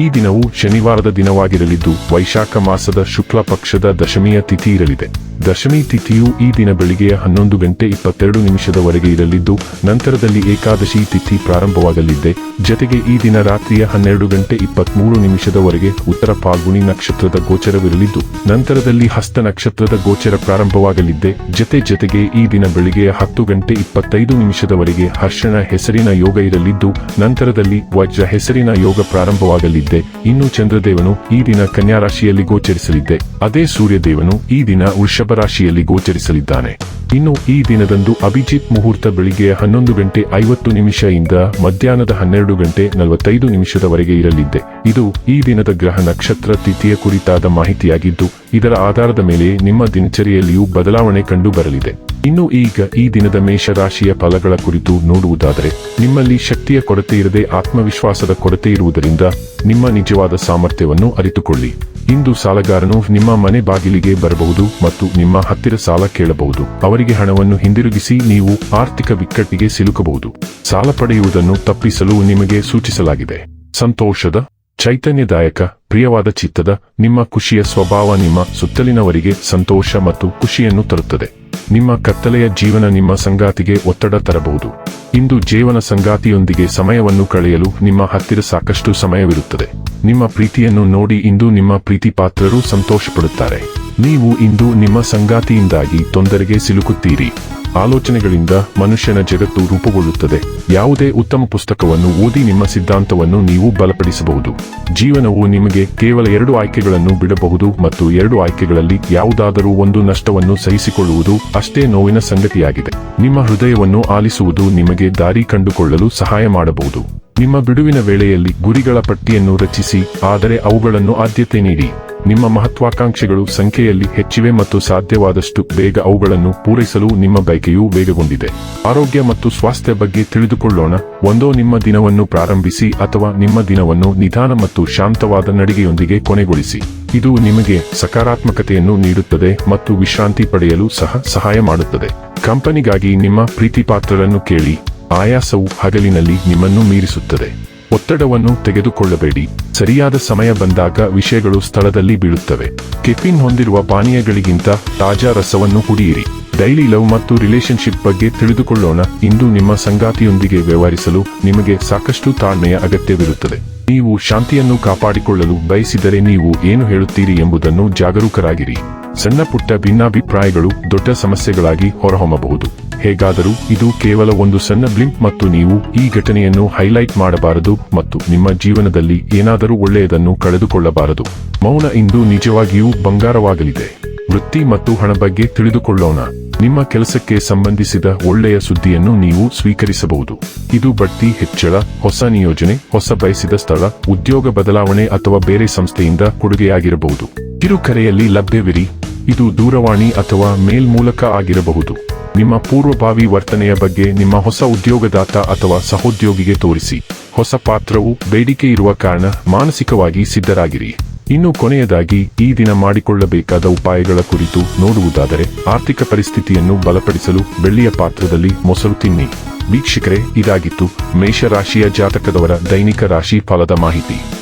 ಈ ದಿನವು ಶನಿವಾರದ ದಿನವಾಗಿರಲಿದ್ದು, ವೈಶಾಖ ಮಾಸದ ಶುಕ್ಲ ಪಕ್ಷದ ದಶಮಿಯ ತಿಥಿ ಇರಲಿದೆ. ದಶಮಿ ತಿಥಿಯು ಈ ದಿನ ಬೆಳಿಗ್ಗೆಯ ಹನ್ನೊಂದು ಗಂಟೆ ಇಪ್ಪತ್ತೆರಡು ನಿಮಿಷದವರೆಗೆ ಇರಲಿದ್ದು, ನಂತರದಲ್ಲಿ ಏಕಾದಶಿ ತಿಥಿ ಪ್ರಾರಂಭವಾಗಲಿದೆ. ಜತೆಗೆ ಈ ದಿನ ರಾತ್ರಿಯ ಹನ್ನೆರಡು ಗಂಟೆ ಇಪ್ಪತ್ಮೂರು ನಿಮಿಷದವರೆಗೆ ಉತ್ತರ ಫಾಲ್ಗುಣಿ ನಕ್ಷತ್ರದ ಗೋಚರವಿರಲಿದ್ದು, ನಂತರದಲ್ಲಿ ಹಸ್ತ ನಕ್ಷತ್ರದ ಗೋಚರ ಪ್ರಾರಂಭವಾಗಲಿದೆ. ಜತೆ ಜೊತೆಗೆ ಈ ದಿನ ಬೆಳಿಗ್ಗೆಯ ಹತ್ತು ಗಂಟೆ ಇಪ್ಪತ್ತೈದು ನಿಮಿಷದವರೆಗೆ ಹರ್ಷಣ ಹೆಸರಿನ ಯೋಗ ಇರಲಿದ್ದು, ನಂತರದಲ್ಲಿ ವಜ್ರ ಹೆಸರಿನ ಯೋಗ ಪ್ರಾರಂಭವಾಗಲಿದೆ. ಇನ್ನು ಚಂದ್ರದೇವನು ಈ ದಿನ ಕನ್ಯಾ ರಾಶಿಯಲ್ಲಿ ಗೋಚರಿಸಲಿದ್ದೆ ಅದೇ ಸೂರ್ಯದೇವನು ಈ ದಿನ ವೃಷಭ ರಾಶಿಯಲ್ಲಿ ಗೋಚರಿಸಲಿದ್ದಾನೆ. ಇನ್ನು ಈ ದಿನದಂದು ಅಭಿಜಿತ್ ಮುಹೂರ್ತ ಬೆಳಿಗ್ಗೆಯ ಹನ್ನೊಂದು ಗಂಟೆ ಐವತ್ತು ನಿಮಿಷ ಇಂದ ಮಧ್ಯಾಹ್ನದ ಹನ್ನೆರಡು ಗಂಟೆ ನಲವತ್ತೈದು ನಿಮಿಷದವರೆಗೆ ಇರಲಿದ್ದೆ ಇದು ಈ ದಿನದ ಗ್ರಹ ನಕ್ಷತ್ರ ತಿಥಿಯ ಕುರಿತಾದ ಮಾಹಿತಿಯಾಗಿದ್ದು ಇದರ ಆಧಾರದ ಮೇಲೆ ನಿಮ್ಮ ದಿನಚರಿಯಲ್ಲಿಯೂ ಬದಲಾವಣೆ ಕಂಡು ಬರಲಿದೆ. ಇನ್ನು ಈಗ ಈ ದಿನದ ಮೇಷರಾಶಿಯ ಫಲಗಳ ಕುರಿತು ನೋಡುವುದಾದರೆ, ನಿಮ್ಮಲ್ಲಿ ಶಕ್ತಿಯ ಕೊರತೆ ಇರದೆ ಆತ್ಮವಿಶ್ವಾಸದ ಕೊರತೆ ಇರುವುದರಿಂದ ನಿಮ್ಮ ನಿಜವಾದ ಸಾಮರ್ಥ್ಯವನ್ನು ಅರಿತುಕೊಳ್ಳಿ. ಇಂದು ಸಾಲಗಾರನು ನಿಮ್ಮ ಮನೆ ಬಾಗಿಲಿಗೆ ಬರಬಹುದು ಮತ್ತು ನಿಮ್ಮ ಹತ್ತಿರ ಸಾಲ ಕೇಳಬಹುದು. ಅವರಿಗೆ ಹಣವನ್ನು ಹಿಂದಿರುಗಿಸಿ ನೀವು ಆರ್ಥಿಕ ಬಿಕ್ಕಟ್ಟಿಗೆ ಸಿಲುಕಬಹುದು. ಸಾಲ ಪಡೆಯುವುದನ್ನು ತಪ್ಪಿಸಲು ನಿಮಗೆ ಸೂಚಿಸಲಾಗಿದೆ. ಸಂತೋಷದ, ಚೈತನ್ಯದಾಯಕ ಪ್ರಿಯವಾದ ಚಿತ್ತದ, ನಿಮ್ಮ ಖುಷಿಯ ಸ್ವಭಾವ ನಿಮ್ಮ ಸುತ್ತಲಿನವರಿಗೆ ಸಂತೋಷ ಮತ್ತು ಖುಷಿಯನ್ನು ತರುತ್ತದೆ. ನಿಮ್ಮ ಕತ್ತಲೆಯ ಜೀವನ ನಿಮ್ಮ ಸಂಗಾತಿಗೆ ಒತ್ತಡ ತರಬಹುದು. ಇಂದು ಜೀವನ ಸಂಗಾತಿಯೊಂದಿಗೆ ಸಮಯವನ್ನು ಕಳೆಯಲು ನಿಮ್ಮ ಹತ್ತಿರ ಸಾಕಷ್ಟು ಸಮಯವಿರುತ್ತದೆ. ನಿಮ್ಮ ಪ್ರೀತಿಯನ್ನು ನೋಡಿ ಇಂದು ನಿಮ್ಮ ಪ್ರೀತಿ ಪಾತ್ರರು ಸಂತೋಷಪಡುತ್ತಾರೆ. ನೀವು ಇಂದು ನಿಮ್ಮ ಸಂಗಾತಿಯಿಂದಾಗಿ ತೊಂದರೆಗೆ ಸಿಲುಕುತ್ತೀರಿ. ಆಲೋಚನೆಗಳಿಂದ ಮನುಷ್ಯನ ಜಗತ್ತು ರೂಪುಗೊಳ್ಳುತ್ತದೆ. ಯಾವುದೇ ಉತ್ತಮ ಪುಸ್ತಕವನ್ನು ಓದಿ ನಿಮ್ಮ ಸಿದ್ಧಾಂತವನ್ನು ನೀವು ಬಲಪಡಿಸಬಹುದು. ಜೀವನವು ನಿಮಗೆ ಕೇವಲ ಎರಡು ಆಯ್ಕೆಗಳನ್ನು ಬಿಡಬಹುದು ಮತ್ತು ಎರಡು ಆಯ್ಕೆಗಳಲ್ಲಿ ಯಾವುದಾದರೂ ಒಂದು ನಷ್ಟವನ್ನು ಸಹಿಸಿಕೊಳ್ಳುವುದು ಅಷ್ಟೇ ನೋವಿನ ಸಂಗತಿಯಾಗಿದೆ. ನಿಮ್ಮ ಹೃದಯವನ್ನು ಆಲಿಸುವುದು ನಿಮಗೆ ದಾರಿ ಕಂಡುಕೊಳ್ಳಲು ಸಹಾಯ ಮಾಡಬಹುದು. ನಿಮ್ಮ ಬಿಡುವಿನ ವೇಳೆಯಲ್ಲಿ ಗುರಿಗಳ ಪಟ್ಟಿಯನ್ನು ರಚಿಸಿ, ಆದರೆ ಅವುಗಳನ್ನು ಆದ್ಯತೆ ನೀಡಿ. ನಿಮ್ಮ ಮಹತ್ವಾಕಾಂಕ್ಷೆಗಳು ಸಂಖ್ಯೆಯಲ್ಲಿ ಹೆಚ್ಚಿವೆ ಮತ್ತು ಸಾಧ್ಯವಾದಷ್ಟು ಬೇಗ ಅವುಗಳನ್ನು ಪೂರೈಸಲು ನಿಮ್ಮ ಬಯಕೆಯೂ ವೇಗಗೊಂಡಿದೆ. ಆರೋಗ್ಯ ಮತ್ತು ಸ್ವಾಸ್ಥ್ಯ ಬಗ್ಗೆ ತಿಳಿದುಕೊಳ್ಳೋಣ. ಒಂದೋ ನಿಮ್ಮ ದಿನವನ್ನು ಪ್ರಾರಂಭಿಸಿ ಅಥವಾ ನಿಮ್ಮ ದಿನವನ್ನು ನಿಧಾನ ಮತ್ತು ಶಾಂತವಾದ ನಡಿಗೆಯೊಂದಿಗೆ ಕೊನೆಗೊಳಿಸಿ. ಇದು ನಿಮಗೆ ಸಕಾರಾತ್ಮಕತೆಯನ್ನು ನೀಡುತ್ತದೆ ಮತ್ತು ವಿಶ್ರಾಂತಿ ಪಡೆಯಲು ಸಹ ಸಹಾಯ ಮಾಡುತ್ತದೆ. ಕಂಪನಿಗಾಗಿ ನಿಮ್ಮ ಪ್ರೀತಿಪಾತ್ರರನ್ನು ಕೇಳಿ. ಆಯಾಸವು ಹಗಲಿನಲ್ಲಿ ನಿಮ್ಮನ್ನು ಮೀರಿಸುತ್ತದೆ. ಒತ್ತಡವನ್ನು ತೆಗೆದುಕೊಳ್ಳಬೇಡಿ. ಸರಿಯಾದ ಸಮಯ ಬಂದಾಗ ವಿಷಯಗಳು ಸ್ಥಳದಲ್ಲಿ ಬೀಳುತ್ತವೆ. ಕೆಫಿನ್ ಹೊಂದಿರುವ ಪಾನೀಯಗಳಿಗಿಂತ ತಾಜಾ ರಸವನ್ನು ಕುಡಿಯಿರಿ. ಡೈಲಿ ಲವ್ ಮತ್ತು ರಿಲೇಶನ್ಶಿಪ್ ಬಗ್ಗೆ ತಿಳಿದುಕೊಳ್ಳೋಣ. ಇಂದು ನಿಮ್ಮ ಸಂಗಾತಿಯೊಂದಿಗೆ ವ್ಯವಹರಿಸಲು ನಿಮಗೆ ಸಾಕಷ್ಟು ತಾಳ್ಮೆಯ ಅಗತ್ಯವಿರುತ್ತದೆ. ನೀವು ಶಾಂತಿಯನ್ನು ಕಾಪಾಡಿಕೊಳ್ಳಲು ಬಯಸಿದರೆ ನೀವು ಏನು ಹೇಳುತ್ತೀರಿ ಎಂಬುದನ್ನು ಜಾಗರೂಕರಾಗಿರಿ. ಸಣ್ಣ ಪುಟ್ಟ ಭಿನ್ನಾಭಿಪ್ರಾಯಗಳು ದೊಡ್ಡ ಸಮಸ್ಯೆಗಳಾಗಿ ಹೊರಹೊಮ್ಮಬಹುದು. ಹೇಗಾದರೂ ಇದು ಕೇವಲ ಒಂದು ಸಣ್ಣ ಬ್ಲಿಂಕ್ ಮತ್ತು ನೀವು ಈ ಘಟನೆಯನ್ನು ಹೈಲೈಟ್ ಮಾಡಬಾರದು ಮತ್ತು ನಿಮ್ಮ ಜೀವನದಲ್ಲಿ ಏನಾದರೂ ಒಳ್ಳೆಯದನ್ನು ಕಳೆದುಕೊಳ್ಳಬಾರದು. ಮೌನ ಇಂದು ನಿಜವಾಗಿಯೂ ಬಂಗಾರವಾಗಲಿದೆ. ವೃತ್ತಿ ಮತ್ತು ಹಣ ಬಗ್ಗೆ ತಿಳಿದುಕೊಳ್ಳೋಣ. ನಿಮ್ಮ ಕೆಲಸಕ್ಕೆ ಸಂಬಂಧಿಸಿದ ಒಳ್ಳೆಯ ಸುದ್ದಿಯನ್ನು ನೀವು ಸ್ವೀಕರಿಸಬಹುದು. ಇದು ಬಡ್ತಿ ಹೆಚ್ಚಳ, ಹೊಸ ನಿಯೋಜನೆ, ಹೊಸ ಬಯಸಿದ ಸ್ಥಳ, ಉದ್ಯೋಗ ಬದಲಾವಣೆ ಅಥವಾ ಬೇರೆ ಸಂಸ್ಥೆಯಿಂದ ಕೊಡುಗೆಯಾಗಿರಬಹುದು. ಕಿರುಕರೆಯಲ್ಲಿ ಲಭ್ಯವಿರಿ. ಇದು ದೂರವಾಣಿ ಅಥವಾ ಮೇಲ್ ಮೂಲಕ ಆಗಿರಬಹುದು. ನಿಮ್ಮ ಪೂರ್ವಭಾವಿ ವರ್ತನೆಯ ಬಗ್ಗೆ ನಿಮ್ಮ ಹೊಸ ಉದ್ಯೋಗದಾತ ಅಥವಾ ಸಹೋದ್ಯೋಗಿಗೆ ತೋರಿಸಿ. ಹೊಸ ಪಾತ್ರವು ಬೇಡಿಕೆ ಇರುವ ಕಾರಣ ಮಾನಸಿಕವಾಗಿ ಸಿದ್ಧರಾಗಿರಿ. ಇನ್ನು ಕೊನೆಯದಾಗಿ, ಈ ದಿನ ಮಾಡಿಕೊಳ್ಳಬೇಕಾದ ಉಪಾಯಗಳ ಕುರಿತು ನೋಡುವುದಾದರೆ, ಆರ್ಥಿಕ ಪರಿಸ್ಥಿತಿಯನ್ನು ಬಲಪಡಿಸಲು ಬೆಳ್ಳಿಯ ಪಾತ್ರದಲ್ಲಿ ಮೊಸರು ತಿನ್ನಿ. ವೀಕ್ಷಕರೇ, ಇದಾಗಿತ್ತು ಮೇಷರಾಶಿಯ ಜಾತಕದವರ ದೈನಿಕ ರಾಶಿ ಫಲದ ಮಾಹಿತಿ.